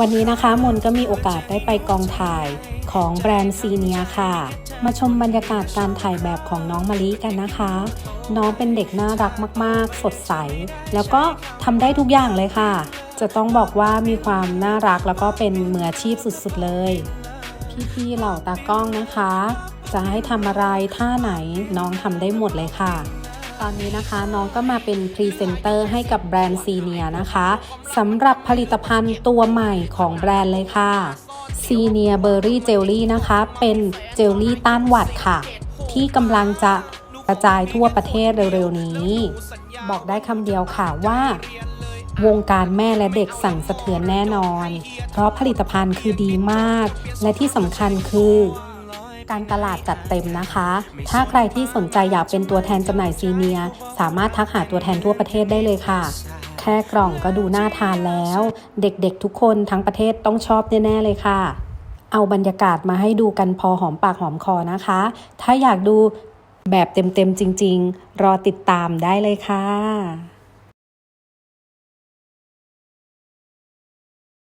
วันนี้นะคะมนก็มีโอกาสได้ไปกองถ่ายของแบรนด์ซีเนียค่ะ มาชมบรรยากาศการถ่ายแบบของน้องมะลิกันนะคะ น้องเป็นเด็กน่ารักมาก ๆ สดใส แล้วก็ทำได้ทุกอย่างเลยค่ะ จะต้องบอกว่ามีความน่ารักแล้วก็เป็นมืออาชีพสุด ๆ เลย พี่ ๆ เหล่าตากล้องนะคะ จะให้ทำอะไรท่าไหนน้องทำได้หมดเลยค่ะ ตอนนี้นะคะน้องก็มาเป็นพรีเซนเตอร์ให้กับแบรนด์ซีเนียนะคะสำหรับผลิตภัณฑ์ตัวใหม่ของแบรนด์เลยค่ะซีเนียเบอร์รี่เจลลี่นะคะ เป็นเจลลี่ต้านหวัดค่ะ ที่กำลังจะกระจายทั่วประเทศเร็วๆนี้ บอกได้คำเดียวค่ะว่า วงการแม่และเด็กสั่งสะเทือนแน่นอน เพราะผลิตภัณฑ์คือดีมาก และที่สำคัญคือ การตลาดจัดเต็มนะคะ ถ้าใครที่สนใจอยากเป็นตัวแทนจำหน่ายซีเนียสามารถทักหาตัวแทนทั่วประเทศได้เลยค่ะ แค่กล่องก็ดูน่าทานแล้ว เด็กๆทุกคนทั้งประเทศต้องชอบแน่ๆเลยค่ะ เอาบรรยากาศมาให้ดูกันพอหอมปากหอมคอนะคะ ถ้าอยากดูแบบเต็มๆจริง ๆ รอติดตามได้เลยค่ะ